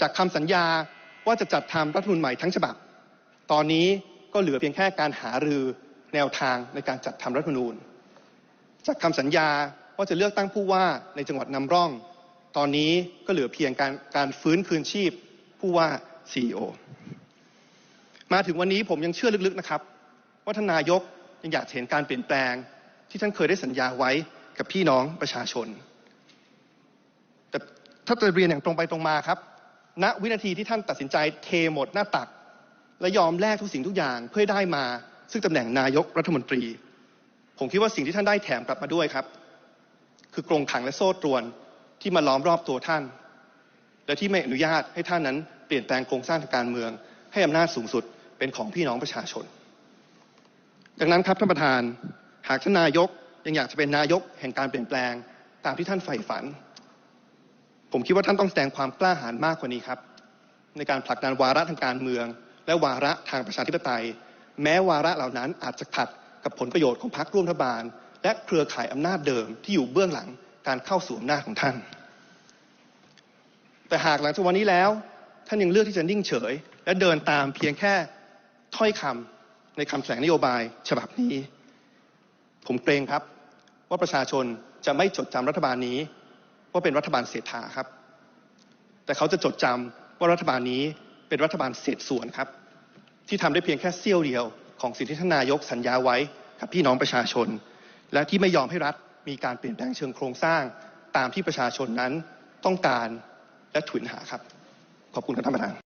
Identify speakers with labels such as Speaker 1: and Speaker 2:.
Speaker 1: จากคำสัญญาว่าจะจัดทำรัฐมนูญใหม่ทั้งฉบับ ตอนนี้ก็เหลือเพียงแค่การหารือแนวทางในการจัดทำรัฐมนูญ จากคำสัญญาว่าจะเลือกตั้งผู้ว่าในจังหวัดนำร่อง ตอนนี้ก็เหลือเพียงการการฟื้นคืนชีพผู้ว่า CEO มาถึงวันนี้ผมยังเชื่อลึกๆนะครับ ว่าท่านนายกยังอยากเห็นการเปลี่ยนแปลง ที่ท่านเคยได้สัญญาไว้กับพี่น้องประชาชน แต่ถ้าจะเรียนอย่างตรงไปตรงมาครับ ณวินาทีที่ท่านตัดสินใจเทหมดหน้าตัก และยอมแลกทุกสิ่งทุกอย่างเพื่อได้มา ซึ่งตำแหน่งนายกรัฐมนตรี ผมคิดว่าสิ่งที่ท่านได้แถมกลับมาด้วยครับ คือกรงขังและโซ่ตรวนที่มาล้อมรอบตัวท่าน และที่ไม่อนุญาตให้ท่านนั้นเปลี่ยนแปลงโครงสร้างทางการเมือง ให้อำนาจสูงสุดเป็นของพี่น้องประชาชน ดังนั้นครับท่านประธาน หากท่านนายกยังอยากจะเป็นนายกแห่งการเปลี่ยนแปลงตามที่ท่านใฝ่ฝัน ผมคิดว่าท่านต้องแสดงความกล้าหาญมากกว่านี้ครับ ในการผลักดันวาระทางการเมือง และวาระทางประชาธิปไตย แม้วาระเหล่านั้นอาจจะขัดกับผลประโยชน์ของพรรคร่วมรัฐบาล และเครือข่ายอำนาจเดิมที่อยู่เบื้องหลังการเข้าสู่อำนาจของท่าน แต่หากหลังจากวันนี้แล้ว ท่านยังเลือกที่จะนิ่งเฉย และเดินตามเพียงแค่ถ้อยคำในคำแถลงนโยบายฉบับนี้ ผมเกรงครับว่าประชาชนจะไม่จดจำรัฐบาลนี้ ว่าเป็นรัฐบาลเศรษฐาครับ แต่เขาจะจดจำว่ารัฐบาลนี้เป็นรัฐบาลเศษส่วนครับ ที่ทำได้เพียงแค่เสี้ยวเดียวของสิ่งที่ท่านนายกสัญญาไว้กับพี่น้องประชาชน และที่ไม่ยอมให้รัฐมีการเปลี่ยนแปลงเชิงโครงสร้าง ตามที่ประชาชนนั้นต้องการและถุนหาครับ ขอบคุณครับท่านประธาน